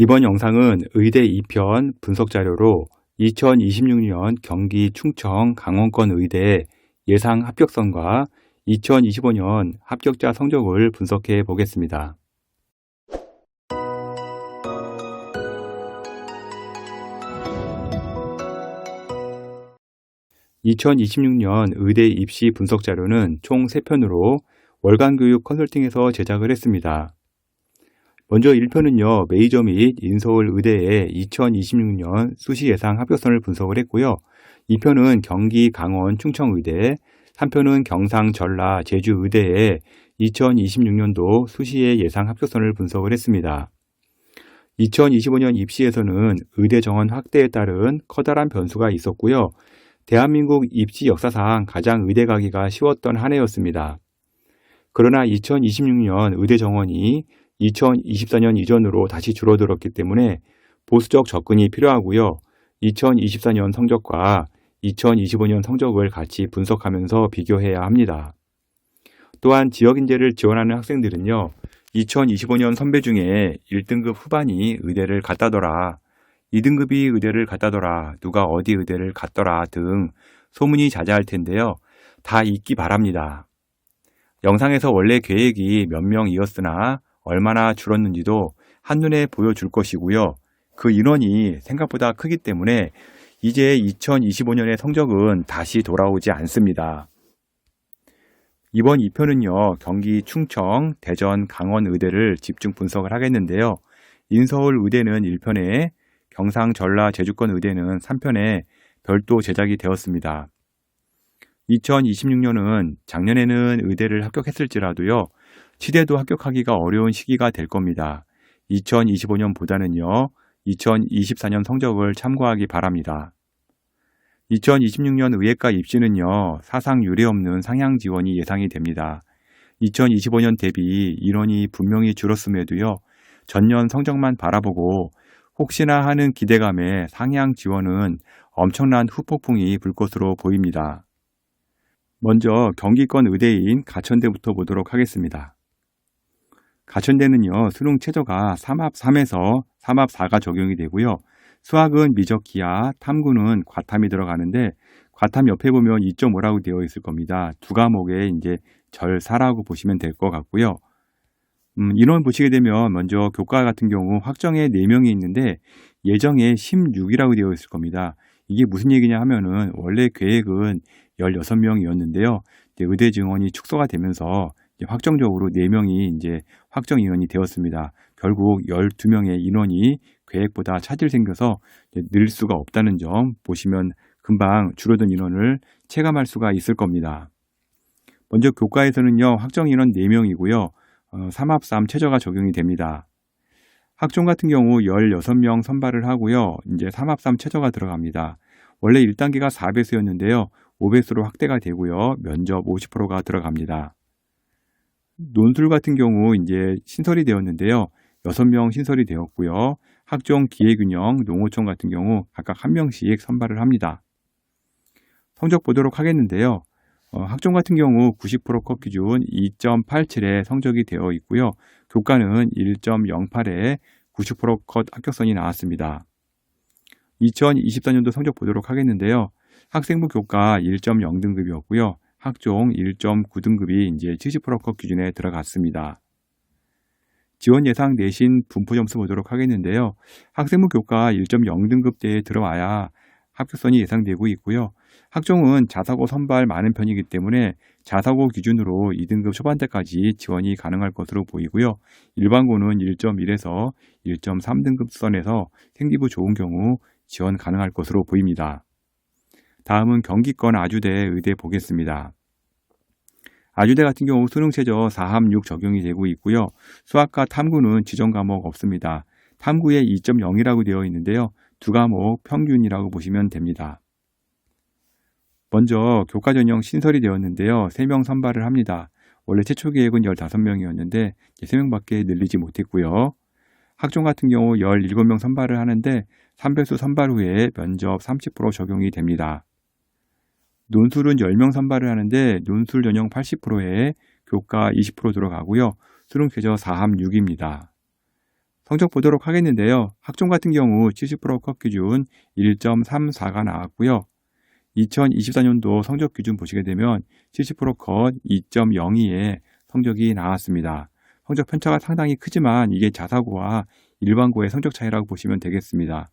이번 영상은 의대 2편 분석 자료로 2026년 경기 충청 강원권 의대 예상 합격선과 2025년 합격자 성적을 분석해 보겠습니다. 2026년 의대 입시 분석 자료는 총 3편으로 월간 교육 컨설팅에서 제작을 했습니다. 먼저 1편은요, 메이저 및 인서울 의대의 2026년 수시 예상 합격선을 분석을 했고요. 2편은 경기 강원 충청의대, 3편은 경상 전라 제주 의대의 2026년도 수시의 예상 합격선을 분석을 했습니다. 2025년 입시에서는 의대 정원 확대에 따른 커다란 변수가 있었고요. 대한민국 입시 역사상 가장 의대 가기가 쉬웠던 한 해였습니다. 그러나 2026년 의대 정원이 2024년 이전으로 다시 줄어들었기 때문에 보수적 접근이 필요하고요. 2024년 성적과 2025년 성적을 같이 분석하면서 비교해야 합니다. 또한 지역인재를 지원하는 학생들은요. 2025년 선배 중에 1등급 후반이 의대를 갔다더라. 2등급이 의대를 갔다더라. 누가 어디 의대를 갔더라 등 소문이 자자할 텐데요. 다 잊기 바랍니다. 영상에서 원래 계획이 몇 명이었으나 얼마나 줄었는지도 한눈에 보여줄 것이고요. 그 인원이 생각보다 크기 때문에 이제 2025년의 성적은 다시 돌아오지 않습니다. 이번 2편은요, 경기 충청, 대전, 강원 의대를 집중 분석을 하겠는데요. 인서울 의대는 1편에, 경상, 전라, 제주권 의대는 3편에 별도 제작이 되었습니다. 2026년은 작년에는 의대를 합격했을지라도요, 치대도 합격하기가 어려운 시기가 될 겁니다. 2025년보다는요, 2024년 성적을 참고하기 바랍니다. 2026년 의예과 입시는요, 사상 유례없는 상향 지원이 예상이 됩니다. 2025년 대비 인원이 분명히 줄었음에도요, 전년 성적만 바라보고 혹시나 하는 기대감에 상향 지원은 엄청난 후폭풍이 불 것으로 보입니다. 먼저 경기권 의대인 가천대부터 보도록 하겠습니다. 가천대는요, 수능 최저가 3합 3에서 3합 4가 적용이 되고요. 수학은 미적 기하, 탐구는 과탐이 들어가는데 과탐 옆에 보면 2.5라고 되어 있을 겁니다. 두 과목에 이제 절 4라고 보시면 될 것 같고요. 음, 인원 보시게 되면 먼저 교과 같은 경우 확정에 4명이 있는데 예정에 16이라고 되어 있을 겁니다. 이게 무슨 얘기냐 하면은 원래 계획은 16명이었는데요. 의대 증원이 축소가 되면서 확정적으로 4명이 이제 확정 인원이 되었습니다. 결국 12명의 인원이 계획보다 차질 생겨서 늘 수가 없다는 점 보시면 금방 줄어든 인원을 체감할 수가 있을 겁니다. 먼저 교과에서는요, 확정 인원 4명이고요, 어, 3합3 최저가 적용이 됩니다. 학종 같은 경우 16명 선발을 하고요, 이제 3합3 최저가 들어갑니다. 원래 1단계가 4배수였는데요, 5배수로 확대가 되고요, 면접 50%가 들어갑니다. 논술 같은 경우 이제 신설이 되었는데요. 6명 신설이 되었고요. 학종 기회균형 농어촌 같은 경우 각각 1명씩 선발을 합니다. 성적 보도록 하겠는데요. 어, 학종 같은 경우 90%컷 기준 2.87에 성적이 되어 있고요. 교과는 1.08에 90%컷 합격선이 나왔습니다. 2024년도 성적 보도록 하겠는데요. 학생부 교과 1.0등급이었고요. 학종 1.9등급이 이제 70%컷 기준에 들어갔습니다. 지원 예상 내신 분포 점수 보도록 하겠는데요. 학생부 교과 1.0등급대에 들어와야 합격선이 예상되고 있고요. 학종은 자사고 선발 많은 편이기 때문에 자사고 기준으로 2등급 초반대까지 지원이 가능할 것으로 보이고요. 일반고는 1.1에서 1.3등급 선에서 생기부 좋은 경우 지원 가능할 것으로 보입니다. 다음은 경기권 아주대 의대 보겠습니다. 아주대 같은 경우 수능 최저 4합 6 적용이 되고 있고요. 수학과 탐구는 지정 과목 없습니다. 탐구에 2.0이라고 되어 있는데요. 두 과목 평균이라고 보시면 됩니다. 먼저 교과 전형 신설이 되었는데요. 3명 선발을 합니다. 원래 최초 계획은 15명이었는데 3명밖에 늘리지 못했고요. 학종 같은 경우 17명 선발을 하는데 3배수 선발 후에 면접 30% 적용이 됩니다. 논술은 10명 선발을 하는데 논술 전형 80%에 교과 20% 들어가고요. 수능 최저 4함 6입니다. 성적 보도록 하겠는데요. 학종 같은 경우 70%컷 기준 1.34가 나왔고요. 2024년도 성적 기준 보시게 되면 70%컷 2.02의 성적이 나왔습니다. 성적 편차가 상당히 크지만 이게 자사고와 일반고의 성적 차이라고 보시면 되겠습니다.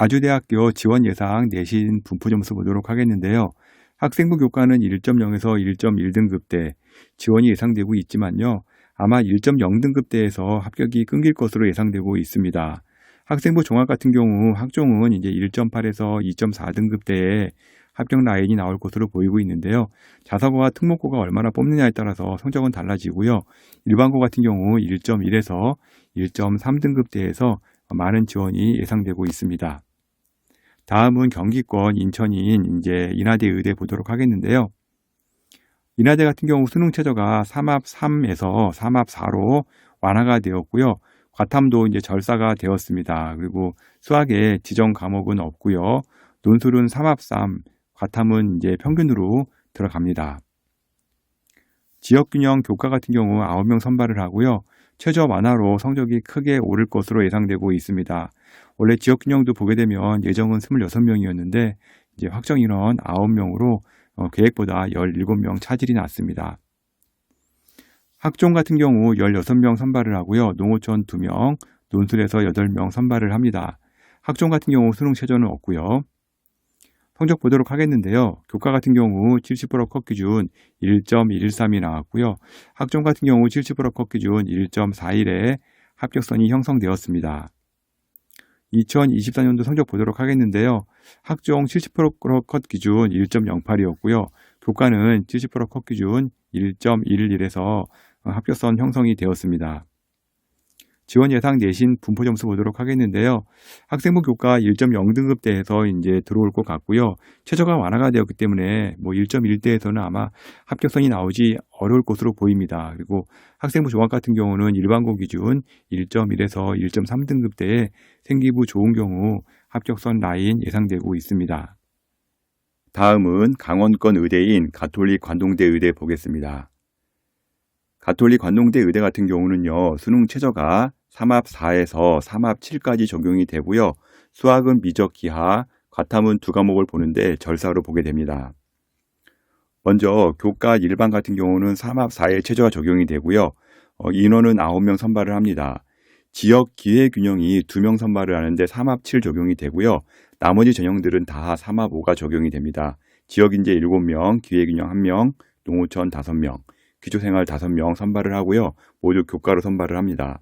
아주대학교 지원 예상 내신 분포 점수 보도록 하겠는데요. 학생부 교과는 1.0에서 1.1등급대 지원이 예상되고 있지만요. 아마 1.0등급대에서 합격이 끊길 것으로 예상되고 있습니다. 학생부 종합 같은 경우 학종은 이제 1.8에서 2.4등급대에 합격 라인이 나올 것으로 보이고 있는데요. 자사고와 특목고가 얼마나 뽑느냐에 따라서 성적은 달라지고요. 일반고 같은 경우 1.1에서 1.3등급대에서 많은 지원이 예상되고 있습니다. 다음은 경기권 인천인 이제 인하대 의대 보도록 하겠는데요. 인하대 같은 경우 수능 최저가 3합 3에서 3합 4로 완화가 되었고요. 과탐도 이제 절사가 되었습니다. 그리고 수학에 지정 과목은 없고요. 논술은 3합 3, 과탐은 이제 평균으로 들어갑니다. 지역균형 교과 같은 경우 9명 선발을 하고요. 최저 완화로 성적이 크게 오를 것으로 예상되고 있습니다. 원래 지역균형도 보게 되면 예정은 26명이었는데 이제 확정 인원 9명으로 어, 계획보다 17명 차질이 났습니다. 학종 같은 경우 16명 선발을 하고요. 농어촌 2명, 논술에서 8명 선발을 합니다. 학종 같은 경우 수능 최저는 없고요. 성적 보도록 하겠는데요. 교과 같은 경우 70%컷 기준 1.113이 나왔고요. 학종 같은 경우 70%컷 기준 1.41에 합격선이 형성되었습니다. 2024년도 성적 보도록 하겠는데요. 학종 70%컷 기준 1.08이었고요. 교과는 70%컷 기준 1.11에서 합격선 형성이 되었습니다. 지원 예상 내신 분포 점수 보도록 하겠는데요. 학생부 교과 1.0등급대에서 이제 들어올 것 같고요. 최저가 완화가 되었기 때문에 뭐 1.1대에서는 아마 합격선이 나오지 어려울 것으로 보입니다. 그리고 학생부 종합 같은 경우는 일반고 기준 1.1에서 1.3등급대에 생기부 좋은 경우 합격선 라인 예상되고 있습니다. 다음은 강원권 의대인 가톨릭 관동대 의대 보겠습니다. 가톨릭 관동대 의대 같은 경우는요, 수능 최저가 3합 4에서 3합 7까지 적용이 되고요. 수학은 미적 기하, 과탐은 두 과목을 보는데 절사로 보게 됩니다. 먼저 교과 일반 같은 경우는 3합 4의 최저가 적용이 되고요. 어, 인원은 9명 선발을 합니다. 지역 기회 균형이 2명 선발을 하는데 3합 7 적용이 되고요. 나머지 전형들은 다 3합 5가 적용이 됩니다. 지역 인재 7명, 기회 균형 1명, 농어촌 5명, 기초생활 5명 선발을 하고요. 모두 교과로 선발을 합니다.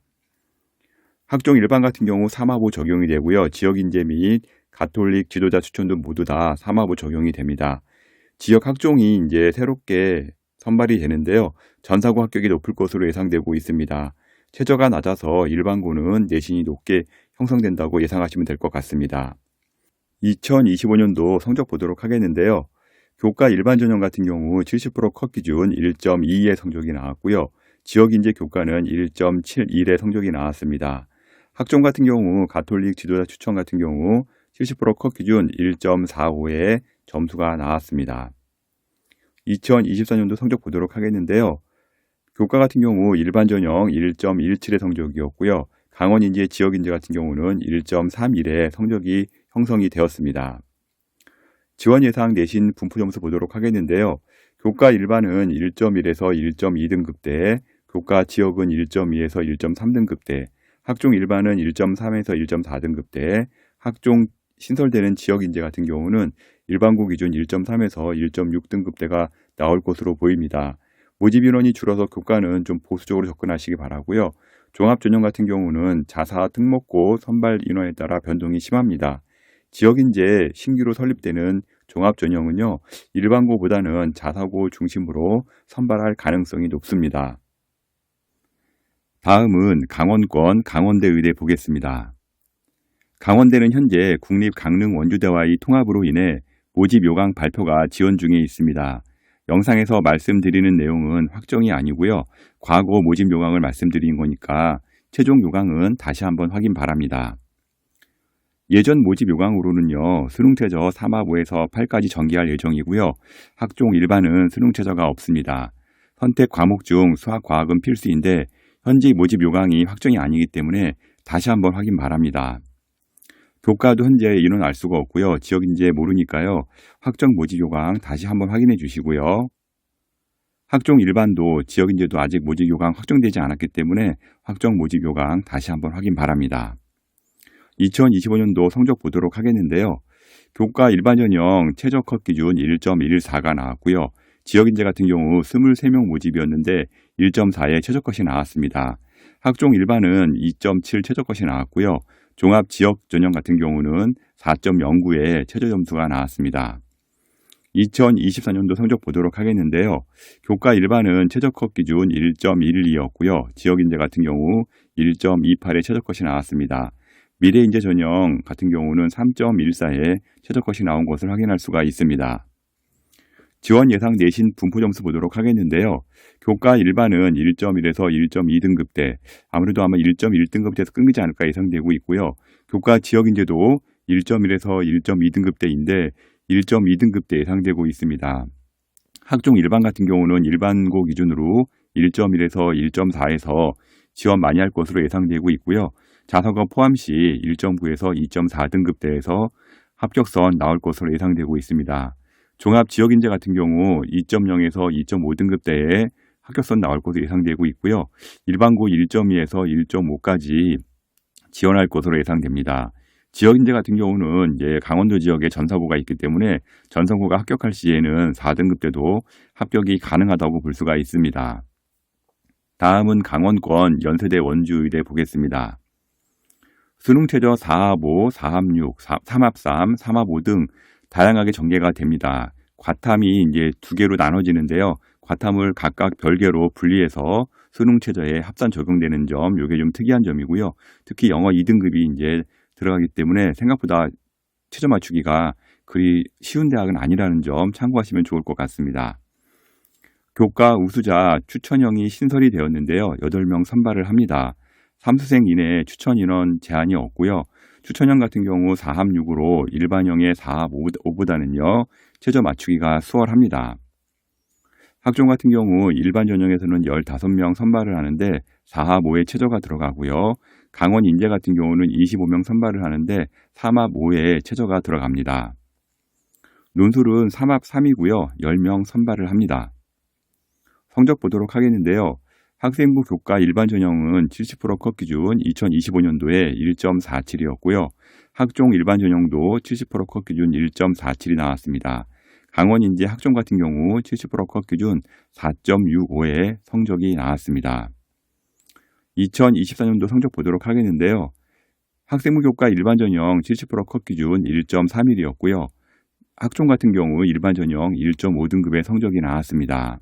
학종 일반 같은 경우 3하부 적용이 되고요. 지역 인재 및 가톨릭 지도자 추천도 모두 다 3하부 적용이 됩니다. 지역 학종이 이제 새롭게 선발이 되는데요. 전사고 합격이 높을 것으로 예상되고 있습니다. 최저가 낮아서 일반고는 내신이 높게 형성된다고 예상하시면 될 것 같습니다. 2025년도 성적 보도록 하겠는데요. 교과 일반 전형 같은 경우 70%컷 기준 1.22의 성적이 나왔고요. 지역 인재 교과는 1.71의 성적이 나왔습니다. 학종 같은 경우 가톨릭 지도자 추천 같은 경우 70%컷 기준 1.45의 점수가 나왔습니다. 2024년도 성적 보도록 하겠는데요. 교과 같은 경우 일반 전형 1.17의 성적이었고요. 강원 인재 지역 인재 같은 경우는 1.31의 성적이 형성이 되었습니다. 지원 예상 내신 분포 점수 보도록 하겠는데요. 교과 일반은 1.1에서 1.2등급대, 교과 지역은 1.2에서 1.3등급대, 학종 일반은 1.3에서 1.4등급대, 학종 신설되는 지역 인재 같은 경우는 일반고 기준 1.3에서 1.6등급대가 나올 것으로 보입니다. 모집 인원이 줄어서 교과는 좀 보수적으로 접근하시기 바라고요. 종합 전형 같은 경우는 자사 특목고 선발 인원에 따라 변동이 심합니다. 지역 인재 신규로 설립되는 종합 전형은요. 일반고보다는 자사고 중심으로 선발할 가능성이 높습니다. 다음은 강원권 강원대 의대 보겠습니다. 강원대는 현재 국립 강릉 원주대와의 통합으로 인해 모집 요강 발표가 지원 중에 있습니다. 영상에서 말씀드리는 내용은 확정이 아니고요. 과거 모집 요강을 말씀드린 거니까 최종 요강은 다시 한번 확인 바랍니다. 예전 모집 요강으로는요. 수능최저 3합 5에서 8까지 전개할 예정이고요. 학종 일반은 수능최저가 없습니다. 선택 과목 중 수학, 과학은 필수인데 현재 모집 요강이 확정이 아니기 때문에 다시 한번 확인 바랍니다. 교과도 현재 인원 알 수가 없고요. 지역인지 모르니까요. 확정 모집 요강 다시 한번 확인해 주시고요. 학종 일반도 지역 인재도 아직 모집 요강 확정되지 않았기 때문에 확정 모집 요강 다시 한번 확인 바랍니다. 2025년도 성적 보도록 하겠는데요. 교과 일반 전형 최저 컷 기준 1.14가 나왔고요. 지역 인재 같은 경우 23명 모집이었는데 1.4의 최저 컷이 나왔습니다. 학종 일반은 2.7 최저 컷이 나왔고요. 종합 지역 전형 같은 경우는 4.09의 최저 점수가 나왔습니다. 2024년도 성적 보도록 하겠는데요. 교과 일반은 최저 컷 기준 1.12였고요. 지역인재 같은 경우 1.28의 최저 컷이 나왔습니다. 미래인재 전형 같은 경우는 3.14의 최저 컷이 나온 것을 확인할 수가 있습니다. 지원 예상 내신 분포 점수 보도록 하겠는데요. 교과 일반은 1.1에서 1.2등급대, 아무래도 아마 1.1등급대에서 끊기지 않을까 예상되고 있고요. 교과 지역 인재도 1.1에서 1.2등급대인데 1.2등급대 예상되고 있습니다. 학종 일반 같은 경우는 일반고 기준으로 1.1에서 1.4에서 지원 많이 할 것으로 예상되고 있고요. 자사고 포함 시 1.9에서 2.4등급대에서 합격선 나올 것으로 예상되고 있습니다. 종합 지역 인재 같은 경우 2.0에서 2.5등급대에 합격선 나올 것으로 예상되고 있고요. 일반고 1.2에서 1.5까지 지원할 것으로 예상됩니다. 지역 인재 같은 경우는 이제 강원도 지역에 전사고가 있기 때문에 전사고가 합격할 시에는 4등급 때도 합격이 가능하다고 볼 수가 있습니다. 다음은 강원권 연세대 원주의대 보겠습니다. 수능 최저 4합 5, 4합 6, 3합 3, 3합 5등 다양하게 전개가 됩니다. 과탐이 이제 두 개로 나눠지는데요. 과탐을 각각 별개로 분리해서 수능 최저에 합산 적용되는 점, 이게 좀 특이한 점이고요. 특히 영어 2등급이 이제 들어가기 때문에 생각보다 최저 맞추기가 그리 쉬운 대학은 아니라는 점 참고하시면 좋을 것 같습니다. 교과 우수자 추천형이 신설이 되었는데요. 8명 선발을 합니다. 3수생 이내 추천 인원 제한이 없고요. 추천형 같은 경우 4합 6으로 일반형의 4합 5보다는요. 최저 맞추기가 수월합니다. 학종 같은 경우 일반 전형에서는 15명 선발을 하는데 4합 5에 최저가 들어가고요. 강원 인재 같은 경우는 25명 선발을 하는데 3합 5에 최저가 들어갑니다. 논술은 3합 3이고요. 10명 선발을 합니다. 성적 보도록 하겠는데요. 학생부 교과 일반 전형은 70%컷 기준 2025년도에 1.47이었고요. 학종 일반 전형도 70%컷 기준 1.47이 나왔습니다. 강원인재 학종 같은 경우 70%컷 기준 4.65의 성적이 나왔습니다. 2024년도 성적 보도록 하겠는데요. 학생부 교과 일반 전형 70%컷 기준 1.31이었고요. 학종 같은 경우 일반 전형 1.5등급의 성적이 나왔습니다.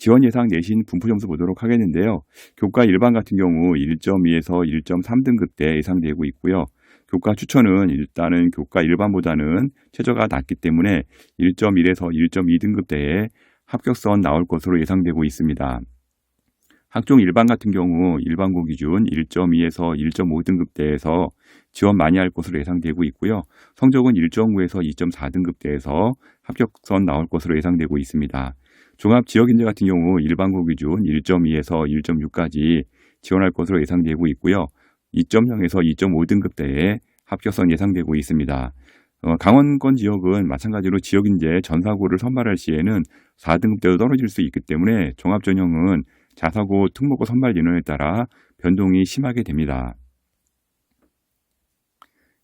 지원 예상 내신 분포 점수 보도록 하겠는데요. 교과 일반 같은 경우 1.2에서 1.3등급대 예상되고 있고요. 교과 추천은 일단은 교과 일반보다는 최저가 낮기 때문에 1.1에서 1.2등급대에 합격선 나올 것으로 예상되고 있습니다. 학종 일반 같은 경우 일반고 기준 1.2에서 1.5등급대에서 지원 많이 할 것으로 예상되고 있고요. 성적은 1.9에서 2.4등급대에서 합격선 나올 것으로 예상되고 있습니다. 종합 지역인재 같은 경우 일반고 기준 1.2에서 1.6까지 지원할 것으로 예상되고 있고요. 2.0에서 2.5등급대에 합격선 예상되고 있습니다. 어, 강원권 지역은 마찬가지로 지역인재 전사고를 선발할 시에는 4등급대로 떨어질 수 있기 때문에 종합전형은 자사고 특목고 선발 인원에 따라 변동이 심하게 됩니다.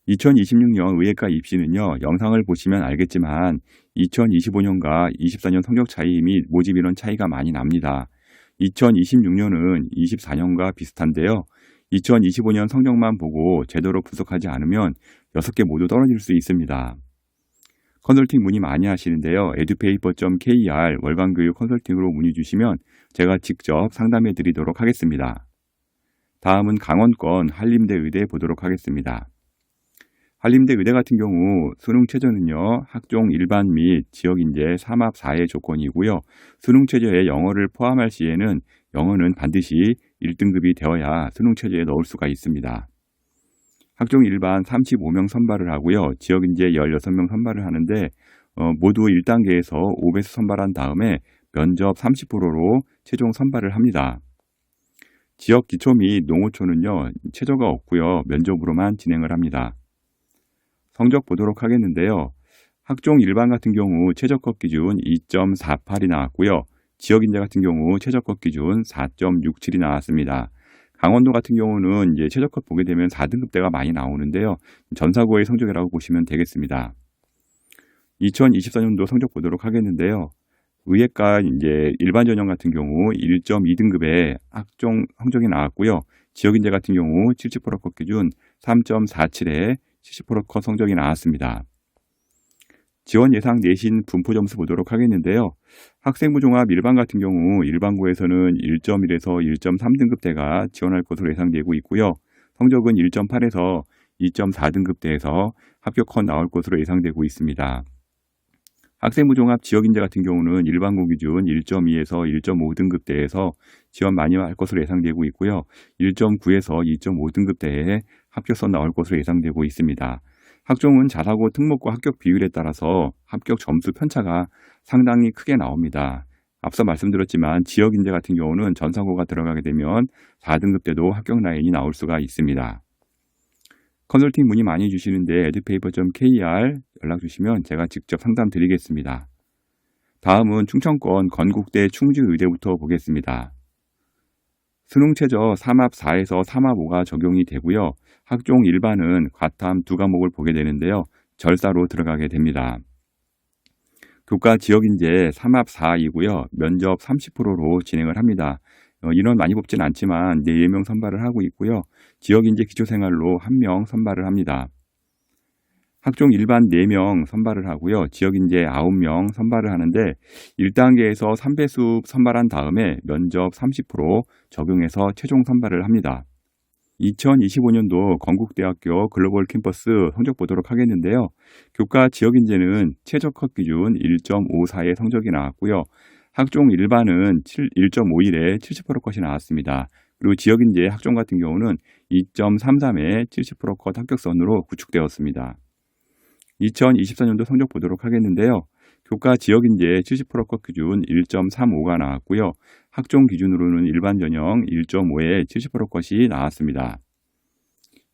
2026년 의예과 입시는요, 영상을 보시면 알겠지만 2025년과 24년 성적 차이 및 모집 인원 차이가 많이 납니다. 2026년은 24년과 비슷한데요. 2025년 성적만 보고 제대로 분석하지 않으면 6개 모두 떨어질 수 있습니다. 컨설팅 문의 많이 하시는데요. edupaper.kr 월간교육 컨설팅으로 문의 주시면 제가 직접 상담해 드리도록 하겠습니다. 다음은 강원권 한림대 의대 보도록 하겠습니다. 한림대 의대 같은 경우 수능 최저는요 학종 일반 및 지역 인재 3합 4의 조건이고요 수능 최저에 영어를 포함할 시에는 영어는 반드시 1등급이 되어야 수능 최저에 넣을 수가 있습니다. 학종 일반 35명 선발을 하고요 지역 인재 16명 선발을 하는데 어, 모두 1단계에서 5배수 선발한 다음에 면접 30%로 최종 선발을 합니다. 지역 기초 및 농어촌은요, 최저가 없고요. 면접으로만 진행을 합니다. 성적 보도록 하겠는데요. 학종 일반 같은 경우 최저컷 기준 2.48이 나왔고요. 지역인재 같은 경우 최저컷 기준 4.67이 나왔습니다. 강원도 같은 경우는 이제 최저컷 보게 되면 4등급대가 많이 나오는데요. 전사고의 성적이라고 보시면 되겠습니다. 2024년도 성적 보도록 하겠는데요. 의예과 이제 일반 전형 같은 경우 1.2등급의 학종 성적이 나왔고요. 지역인재 같은 경우 70%컷 기준 3.47에 70%컷 성적이 나왔습니다. 지원 예상 내신 분포 점수 보도록 하겠는데요. 학생부 종합 일반 같은 경우 일반고에서는 1.1에서 1.3등급대가 지원할 것으로 예상되고 있고요. 성적은 1.8에서 2.4등급대에서 합격컷 나올 것으로 예상되고 있습니다. 학생부 종합 지역인재 같은 경우는 일반고 기준 1.2에서 1.5등급대에서 지원 많이 할 것으로 예상되고 있고요. 1.9에서 2.5등급대에 합격선 나올 것으로 예상되고 있습니다. 학종은 자사고 특목고 합격 비율에 따라서 합격 점수 편차가 상당히 크게 나옵니다. 앞서 말씀드렸지만 지역 인재 같은 경우는 전사고가 들어가게 되면 4등급 때도 합격 라인이 나올 수가 있습니다. 컨설팅 문의 많이 주시는데 edpaper.kr 연락 주시면 제가 직접 상담 드리겠습니다. 다음은 충청권 건국대 충주의대부터 보겠습니다. 수능 최저 3합 4에서 3합 5가 적용이 되고요. 학종 일반은 과탐 두 과목을 보게 되는데요. 절사로 들어가게 됩니다. 교과 지역인재 3합 4이고요. 면접 30%로 진행을 합니다. 어, 인원 많이 뽑진 않지만 4명 선발을 하고 있고요. 지역인재 기초생활로 1명 선발을 합니다. 학종 일반 4명 선발을 하고요. 지역인재 9명 선발을 하는데 1단계에서 3배수 선발한 다음에 면접 30% 적용해서 최종 선발을 합니다. 2025년도 건국대학교 글로벌 캠퍼스 성적 보도록 하겠는데요. 교과 지역 인재는 최저 컷 기준 1.54의 성적이 나왔고요. 학종 일반은 1.51에 70%컷이 나왔습니다. 그리고 지역 인재 학종 같은 경우는 2.33에 70%컷 합격선으로 구축되었습니다. 2024년도 성적 보도록 하겠는데요. 교과 지역 인재 70%컷 기준 1.35가 나왔고요. 학종 기준으로는 일반 전형 1.5에 70%컷이 나왔습니다.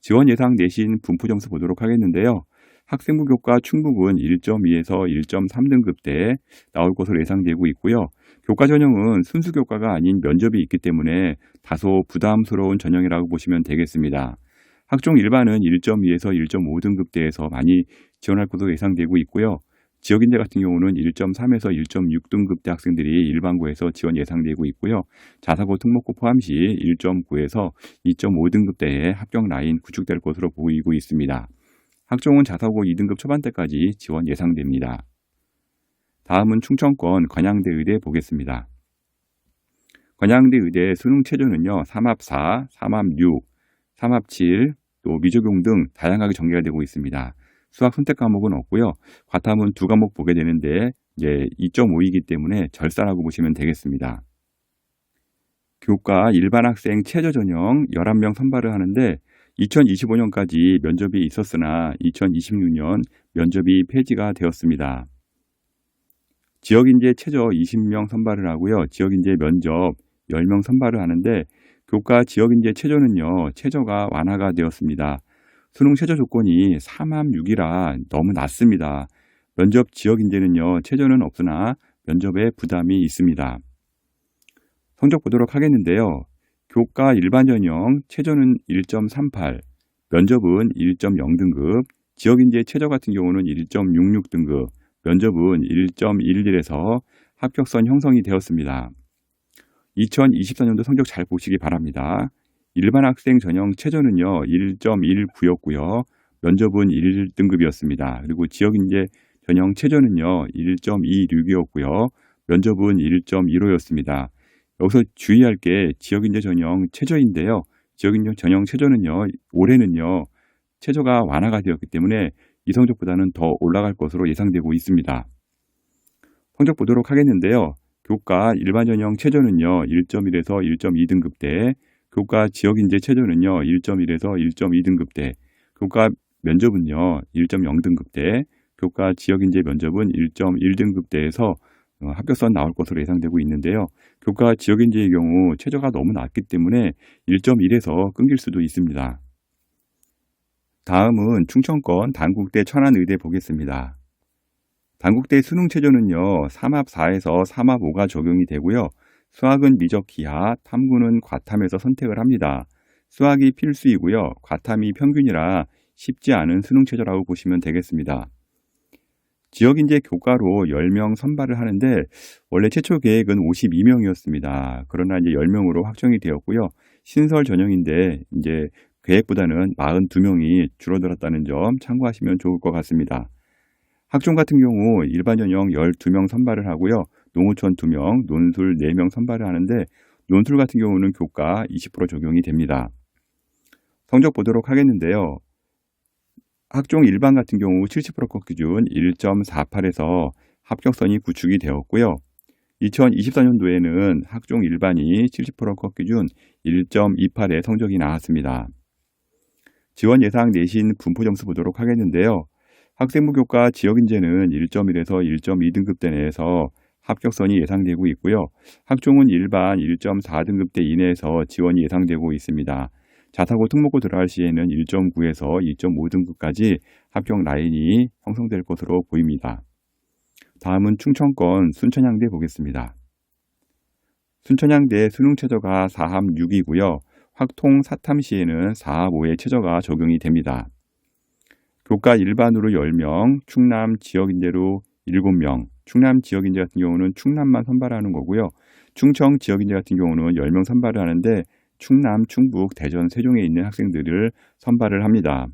지원 예상 내신 분포 점수 보도록 하겠는데요. 학생부 교과 충북은 1.2에서 1.3등급대 나올 것으로 예상되고 있고요. 교과 전형은 순수 교과가 아닌 면접이 있기 때문에 다소 부담스러운 전형이라고 보시면 되겠습니다. 학종 일반은 1.2에서 1.5등급대에서 많이 지원할 것으로 예상되고 있고요. 지역인재 같은 경우는 1.3에서 1.6등급 대 학생들이 일반고에서 지원 예상되고 있고요. 자사고 특목고 포함시 1.9에서 2.5등급대에 합격 라인 구축될 것으로 보이고 있습니다. 학종은 자사고 2등급 초반대까지 지원 예상됩니다. 다음은 충청권 관양대 의대 보겠습니다. 관양대 의대 수능 체조는요. 3합 4, 3합 6, 3합 7, 또 미적용 등 다양하게 전개가 되고 있습니다. 수학 선택 과목은 없고요. 과탐은 두 과목 보게 되는데 이제 2.5이기 때문에 절사라고 보시면 되겠습니다. 교과 일반 학생 최저 전형 11명 선발을 하는데 2025년까지 면접이 있었으나 2026년 면접이 폐지가 되었습니다. 지역인재 최저 20명 선발을 하고요. 지역인재 면접 10명 선발을 하는데 교과 지역인재 최저는요. 최저가 완화가 되었습니다. 수능 최저 조건이 3함 6이라 너무 낮습니다. 면접 지역 인재는요. 최저는 없으나 면접에 부담이 있습니다. 성적 보도록 하겠는데요. 교과 일반 전형 최저는 1.38, 면접은 1.0등급, 지역인재 최저 같은 경우는 1.66등급, 면접은 1.11에서 합격선 형성이 되었습니다. 2024년도 성적 잘 보시기 바랍니다. 일반 학생 전형 최저는요 1.19였고요. 면접은 1등급이었습니다. 그리고 지역인재 전형 최저는요 1.26이었고요. 면접은 1.15였습니다. 여기서 주의할 게 지역인재 전형 최저인데요. 지역인재 전형 최저는요 올해는요 최저가 완화가 되었기 때문에 이 성적보다는 더 올라갈 것으로 예상되고 있습니다. 성적 보도록 하겠는데요. 교과 일반 전형 최저는요 1.1에서 1.2등급대 교과 지역 인재 최저는요 1.1에서 1.2등급대 교과 면접은요 1.0등급대 교과 지역 인재 면접은 1.1등급대에서 어, 합격선 나올 것으로 예상되고 있는데요. 교과 지역 인재의 경우 최저가 너무 낮기 때문에 1.1에서 끊길 수도 있습니다. 다음은 충청권 단국대 천안의대 보겠습니다. 단국대 수능 최저는요, 3합 4에서 3합 5가 적용이 되고요. 수학은 미적 기하, 탐구는 과탐에서 선택을 합니다. 수학이 필수이고요. 과탐이 평균이라 쉽지 않은 수능 최저라고 보시면 되겠습니다. 지역인재 교과로 10명 선발을 하는데 원래 최초 계획은 52명이었습니다. 그러나 이제 10명으로 확정이 되었고요. 신설 전형인데 이제 계획보다는 42명이 줄어들었다는 점 참고하시면 좋을 것 같습니다. 학종 같은 경우 일반 전형 12명 선발을 하고요. 농어촌 2명, 논술 4명 선발을 하는데 논술 같은 경우는 교과 20% 적용이 됩니다. 성적 보도록 하겠는데요. 학종 일반 같은 경우 70%컷 기준 1.48에서 합격선이 구축이 되었고요. 2024년도에는 학종 일반이 70%컷 기준 1.28의 성적이 나왔습니다. 지원 예상 내신 분포 점수 보도록 하겠는데요. 학생부 교과 지역 인재는 1.1에서 1.2등급대 내에서 합격선이 예상되고 있고요. 학종은 일반 1.4등급대 이내에서 지원이 예상되고 있습니다. 자사고 특목고 들어갈 시에는 1.9에서 2.5등급까지 합격 라인이 형성될 것으로 보입니다. 다음은 충청권 순천향대 보겠습니다. 순천향대 수능 최저가 4함 6이고요. 확통 사탐 시에는 4합 5의 최저가 적용이 됩니다. 교과 일반으로 10명, 충남 지역 인재로 7명, 충남 지역 인재 같은 경우는 충남만 선발하는 거고요. 충청 지역 인재 같은 경우는 10명 선발을 하는데 충남, 충북, 대전, 세종에 있는 학생들을 선발을 합니다.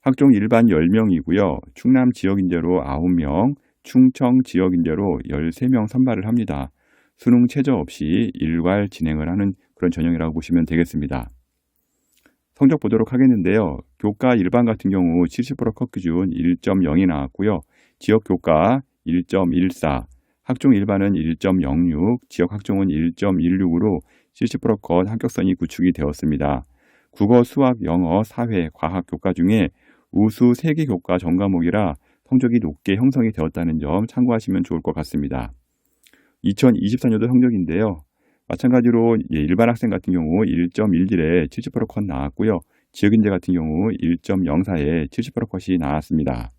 학종 일반 10명이고요. 충남 지역 인재로 9명, 충청 지역 인재로 13명 선발을 합니다. 수능 최저 없이 일괄 진행을 하는 그런 전형이라고 보시면 되겠습니다. 성적 보도록 하겠는데요. 교과 일반 같은 경우 70%컷 기준 1.0이 나왔고요. 지역 교과 1.14, 학종 일반은 1.06, 지역 학종은 1.16으로 70%컷 합격선이 구축이 되었습니다. 국어, 수학, 영어, 사회, 과학 교과 중에 우수 3개 교과 전 과목이라 성적이 높게 형성이 되었다는 점 참고하시면 좋을 것 같습니다. 2024년도 성적인데요. 마찬가지로 일반 학생 같은 경우 1.11에 70%컷 나왔고요. 지역인재 같은 경우 1.04에 70%컷이 나왔습니다.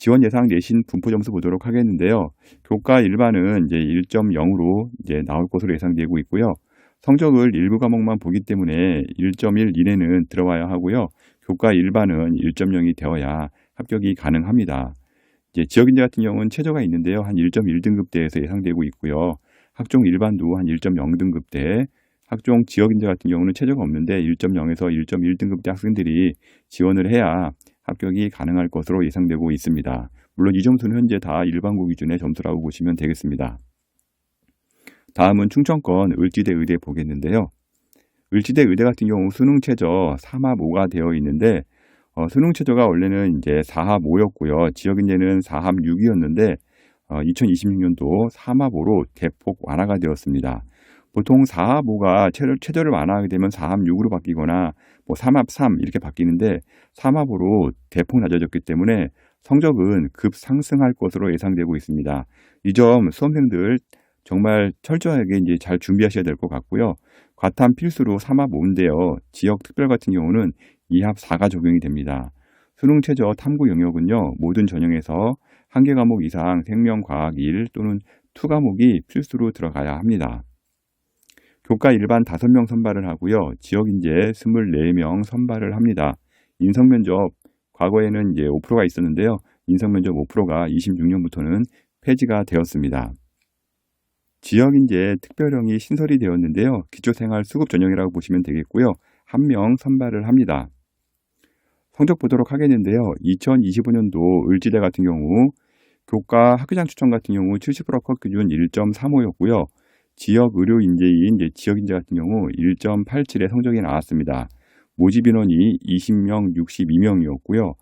지원 예상 내신 분포 점수 보도록 하겠는데요. 교과 일반은 이제 1.0으로 이제 나올 것으로 예상되고 있고요. 성적을 일부 과목만 보기 때문에 1.1 이내는 들어와야 하고요. 교과 일반은 1.0이 되어야 합격이 가능합니다. 이제 지역인재 같은 경우는 최저가 있는데요. 한 1.1등급대에서 예상되고 있고요. 학종 일반도 한 1.0등급대, 학종 지역인재 같은 경우는 최저가 없는데 1.0에서 1.1등급대 학생들이 지원을 해야 합격이 가능할 것으로 예상되고 있습니다. 물론 이 점수는 현재 다 일반고 기준의 점수라고 보시면 되겠습니다. 다음은 충청권 을지대 의대 보겠는데요. 을지대 의대 같은 경우 수능 최저 3합 5가 되어 있는데 어, 수능 최저가 원래는 이제 4합 5였고요. 지역 인재는 4합 6이었는데 어, 2026년도 3합 5로 대폭 완화가 되었습니다. 보통 4합 5가 최저, 최저를 완화하게 되면 4합 6으로 바뀌거나 뭐 3합 3 이렇게 바뀌는데 3합으로 대폭 낮아졌기 때문에 성적은 급 상승할 것으로 예상되고 있습니다. 이 점 수험생들 정말 철저하게 이제 잘 준비하셔야 될 것 같고요. 과탐 필수로 3합 5인데요. 지역 특별 같은 경우는 2합 4가 적용이 됩니다. 수능 최저 탐구 영역은요. 모든 전형에서 한 개 과목 이상 생명과학 1 또는 투 과목이 필수로 들어가야 합니다. 교과 일반 5명 선발을 하고요. 지역 인재 24명 선발을 합니다. 인성 면접 과거에는 이제 5%가 있었는데요. 인성 면접 5%가 26년부터는 폐지가 되었습니다. 지역 인재 특별형이 신설이 되었는데요. 기초생활 수급 전형이라고 보시면 되겠고요. 한 명 선발을 합니다. 성적 보도록 하겠는데요. 2025년도 을지대 같은 경우 교과 학교장 추천 같은 경우 70%컷 기준 1.35였고요. 지역 의료 인재인 지역 인재 같은 경우 1.87의 성적이 나왔습니다. 모집 인원이 20명, 62명이었고요.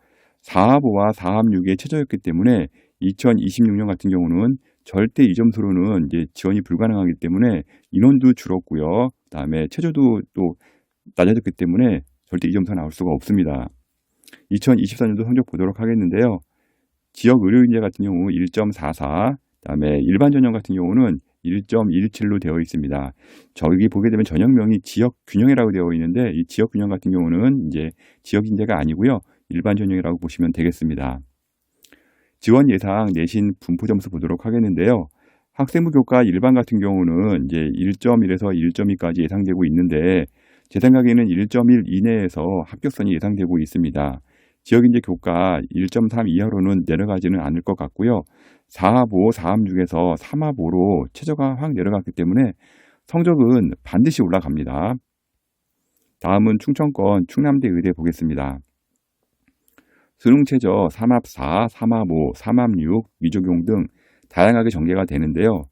4합5와 4합 6의 최저였기 때문에 2026년 같은 경우는 절대 이 점수로는 이제 지원이 불가능하기 때문에 인원도 줄었고요. 그다음에 최저도 또 낮아졌기 때문에 절대 이 점수가 나올 수가 없습니다. 2024년도 성적 보도록 하겠는데요. 지역 의료인재 같은 경우 1.44, 그다음에 일반 전형 같은 경우는 1.17로 되어 있습니다. 저기 보게 되면 전형명이 지역 균형이라고 되어 있는데 이 지역 균형 같은 경우는 이제 지역 인재가 아니고요. 일반 전형이라고 보시면 되겠습니다. 지원 예상 내신 분포 점수 보도록 하겠는데요. 학생부 교과 일반 같은 경우는 이제 1.1에서 1.2까지 예상되고 있는데 제 생각에는 1.1 이내에서 합격선이 예상되고 있습니다. 지역인재 교과 1.3 이하로는 내려가지는 않을 것 같고요. 4합 5, 4합 6에서 3합 5로 최저가 확 내려갔기 때문에 성적은 반드시 올라갑니다. 다음은 충청권 충남대 의대 보겠습니다. 수능 최저 3합 4, 3합 5, 3합 6, 미적용 등 다양하게 전개가 되는데요.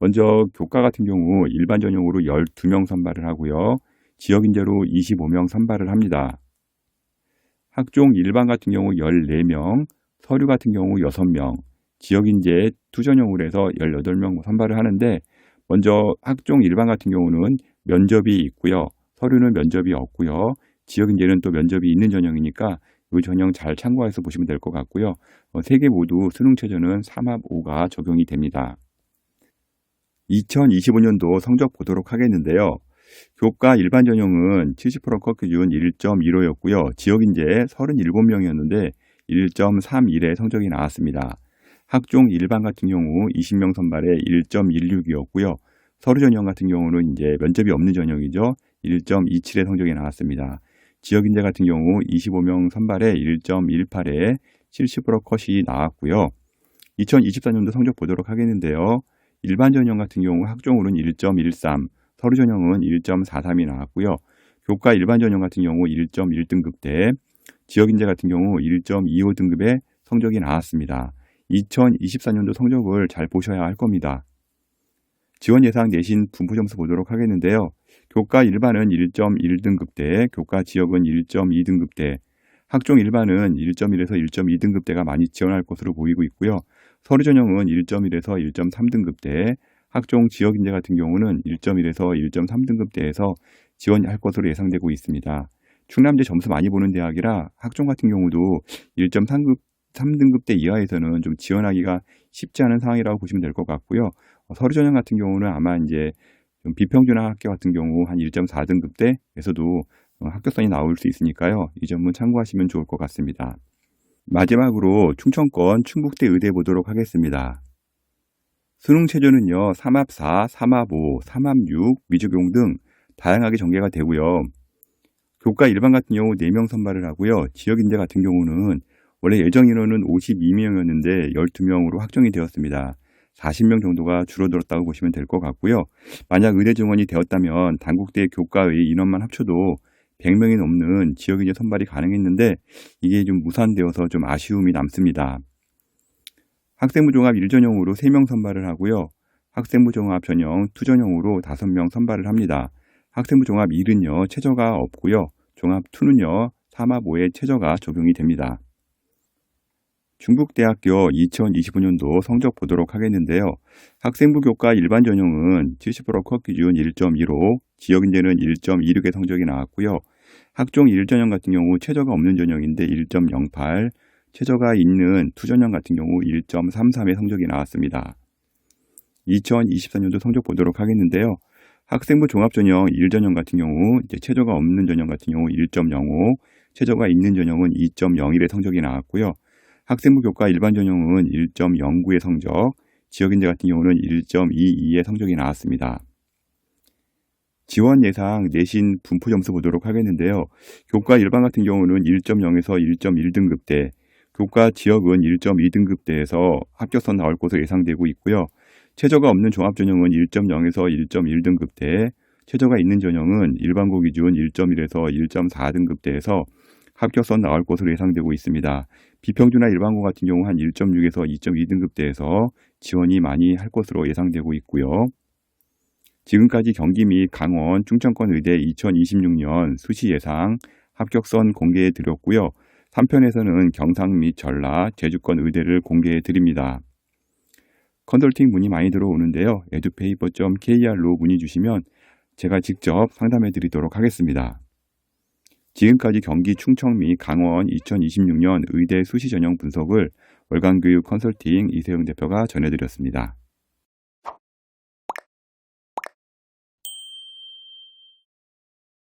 먼저 교과 같은 경우 일반 전형으로 12명 선발을 하고요. 지역 인재로 25명 선발을 합니다. 학종 일반 같은 경우 14명, 서류 같은 경우 6명, 지역 인재 투전형으로 해서 18명 선발을 하는데 먼저 학종 일반 같은 경우는 면접이 있고요. 서류는 면접이 없고요. 지역 인재는 또 면접이 있는 전형이니까 이 전형 잘 참고해서 보시면 될 것 같고요. 어, 세개 모두 수능 최저는 3합 5가 적용이 됩니다. 2025년도 성적 보도록 하겠는데요. 교과 일반 전형은 70%컷 기준 1.15였고요. 지역 인재 37명이었는데 1.31의 성적이 나왔습니다. 학종 일반 같은 경우 20명 선발에 1.16이었고요. 서류 전형 같은 경우는 이제 면접이 없는 전형이죠. 1.27의 성적이 나왔습니다. 지역인재 같은 경우 25명 선발에 1.18에 70% 컷이 나왔고요. 2024년도 성적 보도록 하겠는데요. 일반 전형 같은 경우 학종으로는 1.13, 서류 전형은 1.43이 나왔고요. 교과 일반 전형 같은 경우 1.1등급 대, 지역인재 같은 경우 1.25등급의 성적이 나왔습니다. 2024년도 성적을 잘 보셔야 할 겁니다. 지원 예상 내신 분포 점수 보도록 하겠는데요. 교과 일반은 1.1등급대, 교과 지역은 1.2등급대, 학종 일반은 1.1에서 1.2등급대가 많이 지원할 것으로 보이고 있고요. 서류 전형은 1.1에서 1.3등급대, 학종 지역 인재 같은 경우는 1.1에서 1.3등급대에서 지원할 것으로 예상되고 있습니다. 충남대 점수 많이 보는 대학이라 학종 같은 경우도 1.3급 3등급 대 이하에서는 좀 지원하기가 쉽지 않은 상황이라고 보시면 될 것 같고요. 어, 서류 전형 같은 경우는 아마 이제 좀 비평준화 학교 같은 경우 한 1.4등급 대에서도 어, 합격선이 나올 수 있으니까요. 이 점은 참고하시면 좋을 것 같습니다. 마지막으로 충청권 충북대 의대 보도록 하겠습니다. 수능 체조는요, 3합 4, 3합 5, 3합 6, 미적용 등 다양하게 전개가 되고요. 교과 일반 같은 경우 4명 선발을 하고요. 지역 인재 같은 경우는 원래 예정 인원은 52명이었는데 12명으로 확정이 되었습니다. 40명 정도가 줄어들었다고 보시면 될 것 같고요. 만약 의대 증원이 되었다면 단국대 교과의 인원만 합쳐도 100명이 넘는 지역인재 선발이 가능했는데 이게 좀 무산되어서 좀 아쉬움이 남습니다. 학생부 종합 1전형으로 3명 선발을 하고요. 학생부 종합 전형 2전형으로 5명 선발을 합니다. 학생부 종합 1은요, 최저가 없고요. 종합 2는요, 3합 5에 최저가 적용이 됩니다. 중국대학교 2025년도 성적 보도록 하겠는데요. 학생부 교과 일반 전형은 70%컷 기준 1.15, 지역인재는 1.26의 성적이 나왔고요. 학종 1전형 같은 경우 최저가 없는 전형인데 1.08, 최저가 있는 투전형 같은 경우 1.33의 성적이 나왔습니다. 2024년도 성적 보도록 하겠는데요. 학생부 종합전형 1전형 같은 경우 최저가 없는 전형 같은 경우 1.05, 최저가 있는 전형은 2.01의 성적이 나왔고요. 학생부 교과 일반 전형은 1.09의 성적, 지역인재 같은 경우는 1.22의 성적이 나왔습니다. 지원 예상 내신 분포 점수 보도록 하겠는데요. 교과 일반 같은 경우는 1.0에서 1.1등급대, 교과 지역은 1.2등급대에서 합격선 나올 것으로 예상되고 있고요. 최저가 없는 종합 전형은 1.0에서 1.1등급대, 최저가 있는 전형은 일반고 기준 1.1에서 1.4등급대에서 합격선 나올 것으로 예상되고 있습니다. 비평준화 일반고 같은 경우 한 1.6에서 2.2등급대에서 지원이 많이 할 것으로 예상되고 있고요. 지금까지 경기 및 강원 충청권 의대 2026년 수시 예상 합격선 공개해 드렸고요. 3편에서는 경상 및 전라, 제주권 의대를 공개해 드립니다. 컨설팅 문의 많이 들어오는데요. edupaper.kr로 문의 주시면 제가 직접 상담해 드리도록 하겠습니다. 지금까지 경기 충청 및 강원 2026년 의대 수시 전형 분석을 월간교육 컨설팅 이세영 대표가 전해드렸습니다.